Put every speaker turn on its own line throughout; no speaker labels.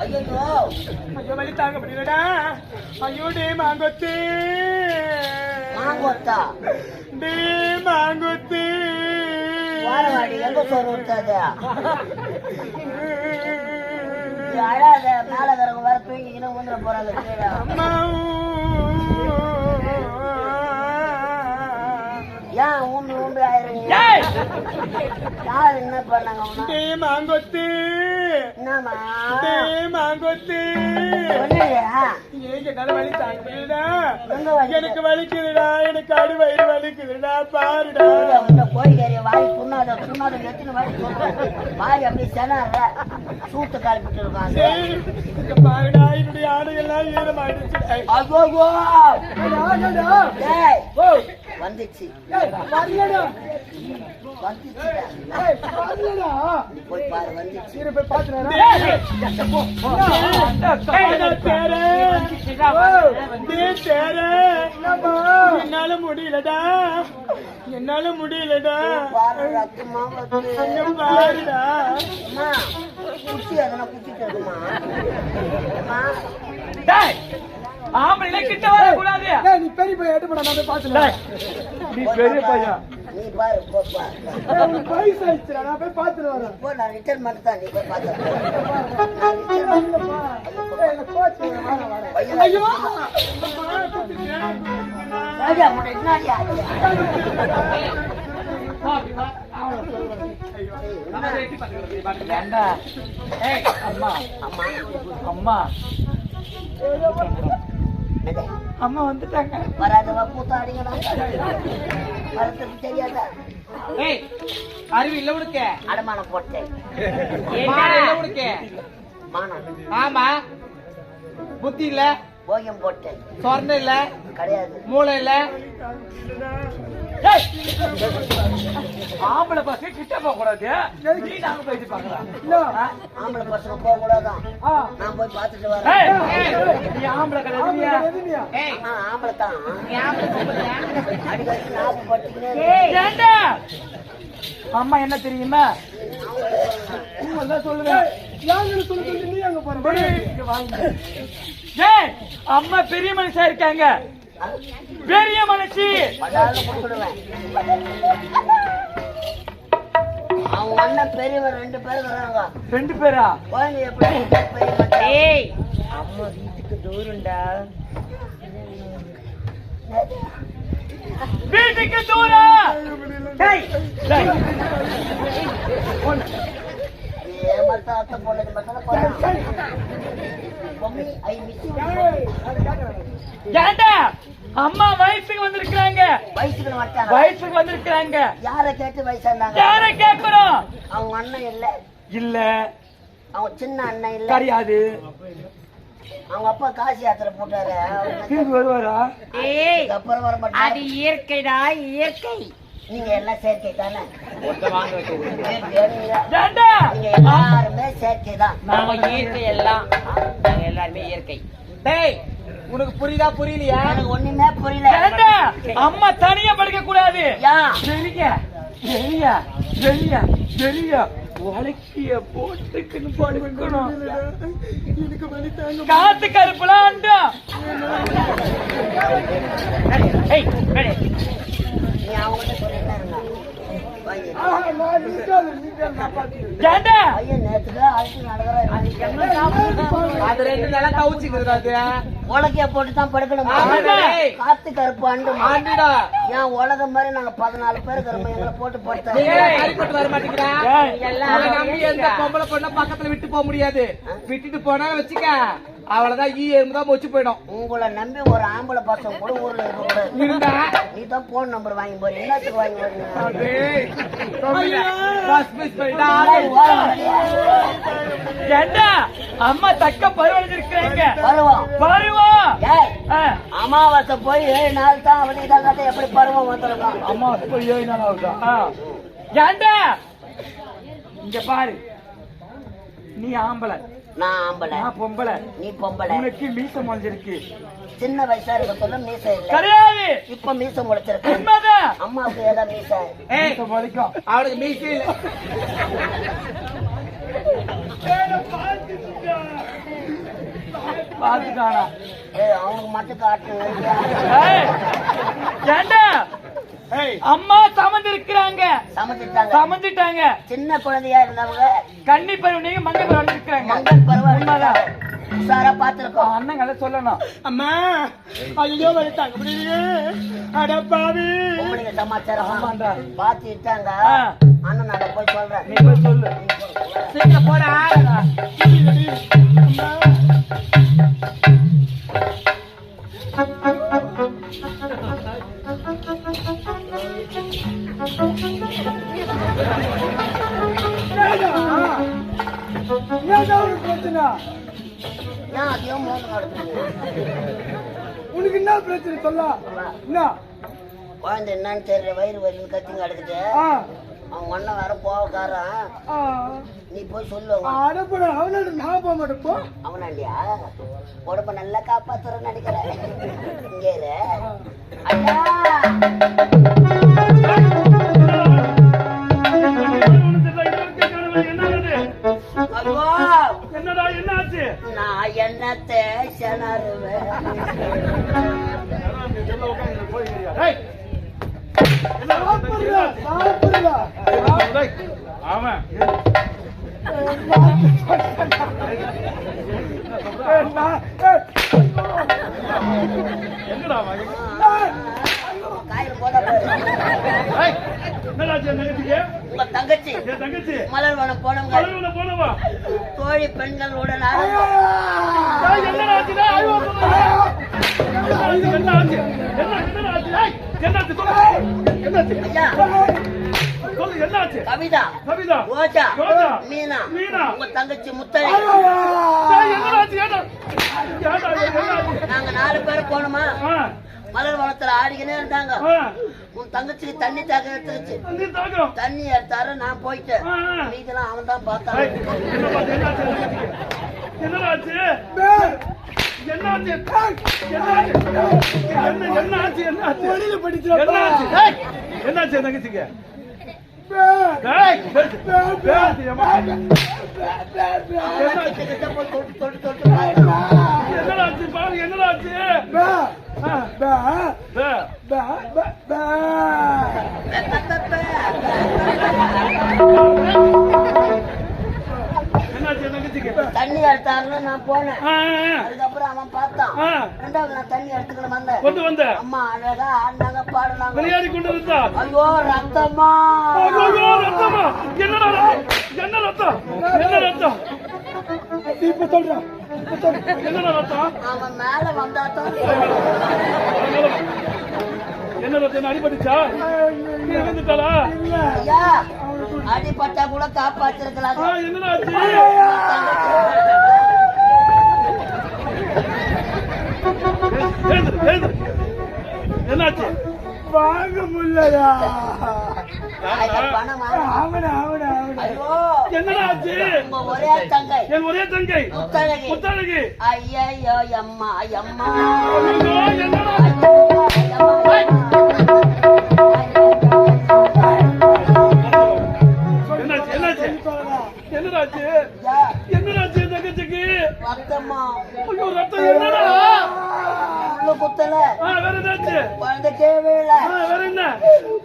ஐயோ
ஐயோ வலி தாங்க முடியலடா ஐயோ டே மாங்கொத்து.
மாங்கொத்தா?
டே மாங்கொத்து.
வாரவாடி எங்க சோறு விட்டாது அழாத மேல வரவங்க வர தூங்கிக்கின்னு ஊந்துட போறாங்க ஏன் ஊம்பி ஊம்பி
ஏய்!
யார் என்ன பண்ணாங்க
மாங்கொத்து. எனக்கு வலிக்குதுடா எனக்கு அடி வயிறு வலிக்குதுடா பாருடா.
இந்த கோழிக்கறியை வாங்கி துண்ணாத துண்ணாத எத்தனை சொல்றேன் வாரி அப்படியே செனார சூட்டு காலிப்பிட்டு இருக்காங்க.
பாருடா என்னுடைய ஆடையெல்லாம் ஈரமாயிடுச்சு.
டேய் வந்துச்சு. போய்
என்னால முடியலடா என்னால முடியலடா பாருடா
குச்சி இருக்குமா அம்மா
ஆம்பளை கிட்ட வரக்கூடாது. நீ பெரிய பையன் எட்டு பண்ண நான் பாத்துல நீ பெரிய பையன்.
நீ பாரு போ பாரு
உனக்கு வயசு ஆயிடுச்சுடா நான் போய் பாத்துட்டு வரேன்.
போ நான் ரிட்டர்ன் மட்டும் தான் நீ போய் return
ஐயோ!
ராஜா முன்னாடி என்னாடியா
அம்மா
அம்மா.
அம்மா? அம்மா வந்துட்டாங்க.
வராதவா கூத்தாடிங்களா வரத்துக்கு தெரியாதா.
ஏய் அறிவு இல்ல உனக்கு.
அடமானம் போட்டேன்.
உனக்கு.
மானம்
ஆமா. புத்தி இல்ல.
போகியம் போட்டேன்.
சொர்ணம் இல்ல.
கிடையாது.
மூளை இல்ல!
ஆம்பளை பசங்க கிட்ட போக கூடாது. நீ நாங்க போயிட்டு பாக்கலாம்
ஆம்பளை பசங்க போக கூடாதான் நான் போய் பார்த்துட்டு வரேன்.
நீ ஆம்பளை கிடையாது
ஆம்பளை தான்.
அம்மா என்ன தெரியுமா? அம்மா பெரிய மனுஷா இருக்காங்க. பெரிய
கொடுத்துடுவேன். அவங்க அண்ணன் பெரியவன் ரெண்டு பேரும் வராங்க.
ரெண்டு பேரா?
குழந்தை எப்படி.
ஏய்.
அம்மா வீட்டுக்கு தூரம்டா
வீட்டுக்கு தூரம் டேய், டேய்.
ஏமாத்த அத்தை பொண்ணுக்கு மட்டும் போறான்.
ஏண்டா? அம்மா வயசுக்கு வந்திருக்காங்க
வயசுக்கு மாட்டாங்க
வயசுக்கு வந்திருக்காங்க
யாரை கேட்டு வயசானாங்க
யார கேக்குறோம்
அவங்க அண்ணன் இல்ல.
இல்ல.
அவங்க சின்ன அண்ணன் இல்ல.
கிடையாது
அவங்க அப்பா காசி யாத்திரை போட்டாரு. அவங்க
திரும்பி வருவாரா?
ஏய்
அப்புறம் வர
அது
மாட்டாங்க
இயற்கைடா இயற்கை.
நீங்க எல்லாம் செயற்கை தானே நீங்க எல்லாருமே செயற்கை தான்
நாம இயற்கை எல்லாம் நாங்க எல்லாருமே இயற்கை. டேய் உனக்கு புரியுதா புரியலையா?
எனக்கு ஒண்ணுமே புரியல.
அம்மா தனியா படுக்க கூடாது. வெளிய வெளிய வெளிய வெளிய உலக்கிய போட்டுக்குன்னு படுக்கணும் ஏய் ரெடி
நீ அவங்ககிட்ட சொல்லிட்டு இருங்க வாங்கி.
ஏண்டா?
பையன் நேத்துக்கு அழைச்சு நடக்கிறான்
அது ரெண்டு நாளா கவுச்சுக்குது அது
உலக்கைய போட்டு தான் படுக்கணும். காத்து கருப்பு அண்டு உலகம் மாதிரி நாங்க பதினாலு பேர் இருக்கிறோம் எங்களை போட்டு படுத்தோம்
பக்கத்துல விட்டு போக முடியாது. விட்டுட்டு போனா வச்சுக்க. அவ்வளவுதான் ஈ எறும்பு தான் மொச்சு போயிடும்.
உங்களை நம்பி ஒரு ஆம்பளை பசங்க கூட ஊர்ல
இருந்தா
நீ தான் போன் நம்பர் வாங்கி போறீங்க என்னத்துக்கு வாங்கி போறீங்க
அம்மா தக்க பருவடைஞ்சிருக்கிறாங்க
பருவம்.
பருவம்.
அமாவாசை போய் ஏழு நாள் தான் அவதி தான் கதை எப்படி பருவம் வந்துருக்கான்
அம்மா போய் ஏழு நாள் ஆகுதா? ஆ. ஏண்டா? இங்க பாரு. நீ ஆம்பளை.
நான் ஆம்பளை.
நான் பொம்பளை.
நீ பொம்பளை.
உனக்கு மீச முளைஞ்சிருக்கு.
சின்ன வயசா இருக்க சொல்ல மீசை இல்ல.
கிடையாது.
இப்ப மீசை முளைச்சிருக்கு.
உண்மைதான்.
அம்மாவுக்கு ஏதா மீசை.
ஏய்.
மீச முளைக்கும்.
அவனுக்கு மீசி இல்ல.
பாத்துக்கானா
ஏய் அவனுக்கு மட்டும் காட்டு.
ஏய், ஏண்டா? அம்மா சமந்திருக்கிறாங்க. சமந்துட்டாங்க.
சின்ன குழந்தையா இருந்தவங்க
கன்னி பருவ நீங்க மங்க பருவம் இருக்கிறாங்க
மங்கள் பரவாயில்ல
உண்மைதான்.
உஷாரா பாத்துருக்கோம்
அண்ணங்களை சொல்லணும்.
அம்மா ஐயோ வழி தாங்க முடியலையே அட பாவி.
பொம்பளைங்க சமாச்சாரம். பாத்துட்டாங்க. அண்ணன் நான் போய் சொல்றேன்.
நீ போய் சொல்லு.
சீக்கிரம் போடா. உனக்கு என்ன பிரச்சனை சொல்ல. என்ன
குழந்தை என்னன்னு தெரியல வயிறு வயிறு கத்திங்க கிடக்குது
அவன்
ஒன்ன அண்ணன் வேற போவக்காரன் நீ போய் சொல்லுவாங்க
அடப்பட அவனோட நான் போக மாட்டேன் போ
அவனாண்டியா உடம்ப நல்லா காப்பாத்துறேன்னு நினைக்கிறேன் இங்கே இரு
என்னடா என்னாச்சு
நான் என்னத்தை
அவன்
காயில் போட உங்க தங்கச்சி.
தங்கச்சி.
மலர்வனம் போனவங்க.
போனவா?
தோழி பெண்களுடன்? கவிதா.
கவிதா.
ரோஜா.
ரோஜா.
மீனா.
மீனா.
உங்க தங்கச்சி
என்னாச்சு?
நாங்க நாலு பேர் போனோமா? மலர் வனத்துல ஆடிக்கினே இருந்தாங்க உன் தங்கச்சிக்கு தண்ணி தாக எடுத்துருச்சு. தண்ணி எடுத்தாரு நான் போயிட்டேன். மீதெல்லாம் அவன் தான் பார்த்தான்.
என்ன பார்த்து, என்னாச்சு? தங்கச்சிக்கு? என்னடாச்சு? பாரு, என்னடாச்சு?
பா,
ஆ,
பா,
பே.
பா, பா, பா.
என்னாச்சு என் தங்கச்சிக்கு?
தண்ணி எடுத்தாருன்னு நான் போனேன் அதுக்கப்புறம் அவன் பார்த்தான். ரெண்டாவது நான் தண்ணி எடுத்துக்கிட்டு வந்தேன்
கொண்டு வந்த
அம்மா அழகா ஆடினாங்க பாடினாங்க
விளையாடி கொண்டு இருந்தா
ஐயோ ரத்தமா
ஐயோ, ரத்தமா? என்னடா ரத்தம்? என்ன ரத்தம்? என்ன ரத்தம்?
இப்ப சொல்றேன்
என்னடா ரத்தம்?
அவன் மேல வந்தாத்தான்
என்ன ரத்தம்? என்ன அடிபட்டுச்சா? இறந்துட்டாளா?
அடிபட்டா கூட காப்பாத்திருக்கலாம்.
என்னாச்சு
வாங்க முடியலையா
என் ஒரே தங்கை?
முத்தழகி.
முத்தழகி.
ஐயோ அம்மா. அம்மா
என்னாச்சு என்னாச்சு என்னடாச்சு என்னடாச்சு என் தங்கச்சிக்கு
ரத்தமா
ஐயோ ரத்தம் என்னடா என்னாச்சு?
குழந்தை தேவையில்ல.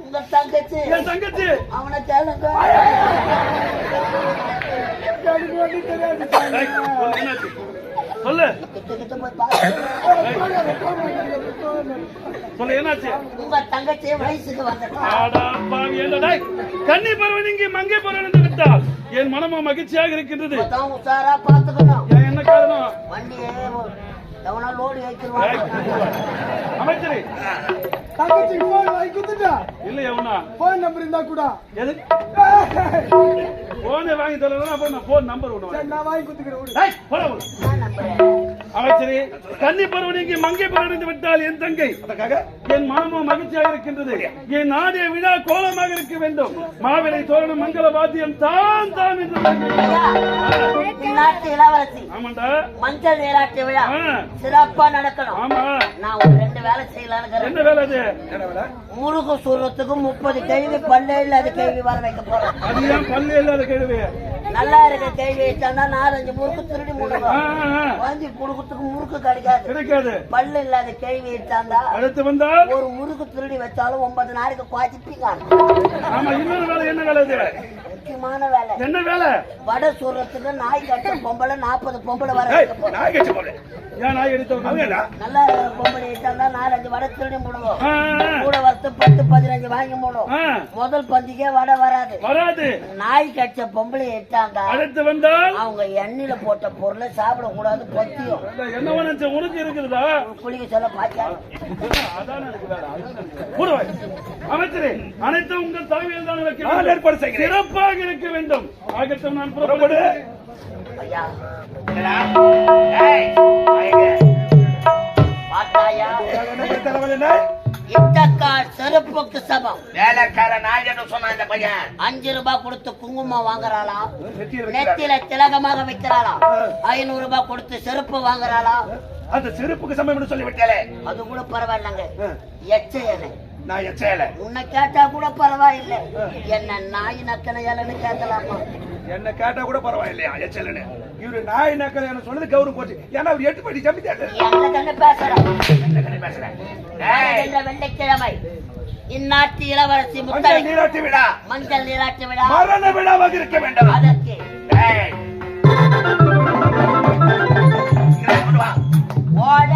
உங்க தங்கச்சி.
தங்கச்சி?
அவனை
வந்து
ஏய், சொல்லு, சொல்லு. என்னாச்சு?
உங்க தங்கச்சி வயசுக்கு
டேய் கன்னி பருவன் இங்கே மங்கை பருவன் விட்டால் என் மனமும் மகிழ்ச்சியாக இருக்கின்றது. என்ன காரணம்?
வண்டியே எவனா லோடு வைக்கிறவான்
அமைச்சரே
தங்கச்சிக்கு போன் வாங்கி குத்துட்டா
இல்ல எவனா
போன் நம்பர் இருந்தா கூட
எது போனை வாங்கி தரலாம் அப்ப நான் போன் நம்பர்
சரி, நான் வாங்கி குத்துக்கிறேன் விடு.
ஏய், போடா, போடா.
நான் நம்புறேன்
அமைச்சரே கன்னி பருவன் இங்கே மங்கை பருவன் விட்டால் என் தங்கை என் மனமும் மகிழ்ச்சியாக இருக்கின்றது. என் நாடே விழா கோலமாக இருக்க வேண்டும். மாவிலை தோரணம் மங்கள வாத்தியம் தான் தான் என்று
இளவரசி
ஆமாண்டா.
மஞ்சள் நீராட்டு விழா சிறப்பா நடக்கணும்.
ஆமா.
நான் ஒரு ரெண்டு வேலை செய்யலான்னு
என்ன வேலை அது?
முருகு சுரத்துக்கு முப்பது கேள்வி பல்லே இல்லாத கேள்வி வர வைக்க போறோம்
அது ஏன் பல்லு இல்லாத கேள்வி?
நல்லா இருக்க கேள்வி வச்சாந்தா நாலஞ்சு முறுக்கு திருடி முடுக்கும். வாங்கி குடுக்கத்துக்கு முறுக்கு கிடைக்காது.
கிடைக்காது.
பல்லு இல்லாத கேள்வி வச்சாந்தா
அடுத்து
ஒரு முறுக்கு திருடி வச்சாலும் ஒன்பது நாளைக்கு குவாச்சிப்பீங்க.
ஆமா இன்னொரு வேலை என்ன வேலை
முக்கியமான வேலை.
என்ன வேலை?
வடை சுடுறதுக்கு நாய் கட்ட பொம்பளை நாற்பது பொம்பளை வர
நாய் கட்சி போல
ஏன் நாய்
என்ன
நல்லா பொம்பளை வச்சாந்தா நாலஞ்சு வடை திருடி முடுவோம்
ஆ,
கூட வரத்து பத்து பதினஞ்சு வாங்கி போடும் முதல் பந்திக்கே வடை வராது.
வராது.
நாய் கடிச்ச பொம்பளை எடுத்தாங்க
அடுத்து வந்தால்?
அவங்க எண்ணெயில போட்ட பொருளை சாப்பிடக்கூடாது பத்தியும்.
என்ன உனக்கு இருக்குதா?
குளிக்க சொல்ல பாத்தியா.
அமைச்சரே அனைத்தும் உங்கள் தலைமையில் தான் வைக்க சிறப்பாக இருக்க வேண்டும். ஆகட்டும் நான்
புறப்படு.
செருப்புக்கு சமம்.
வேலைக்கார நாய் என்று சொன்னா இந்த பையன்.
அஞ்சு ரூபாய் கொடுத்து குங்குமம் வாங்குறாளாம்.
நெத்தியில
திலகமாக வைக்கிறாளாம். ஐநூறு ரூபாய் கொடுத்து செருப்பு வாங்குறாளாம்.
அந்த செருப்புக்கு என்று சொல்லி விட்டாலே
அது கூட பரவாயில்லைங்க. எச்சையனை
நான் எச்சையல
உன்னை கேட்டா கூட பரவாயில்லை. என்ன
என்ன கேட்டா கூட பரவாயில்லையா எச்சலன்னு என்ன கண்ணு பேசுறேன்
என்ன கண்ணு பேசுறேன்
ஏய்,
இந்த வெள்ளிக்கிழமை. இந்நாட்டு இளவரசி முத்தரை மஞ்சள்
நீராட்டு விழா.
மஞ்சள் நீராட்டு விழா.
மரண விழாவாக இருக்க வேண்டும்.
அதற்கு. ஏய், இதை ஓட!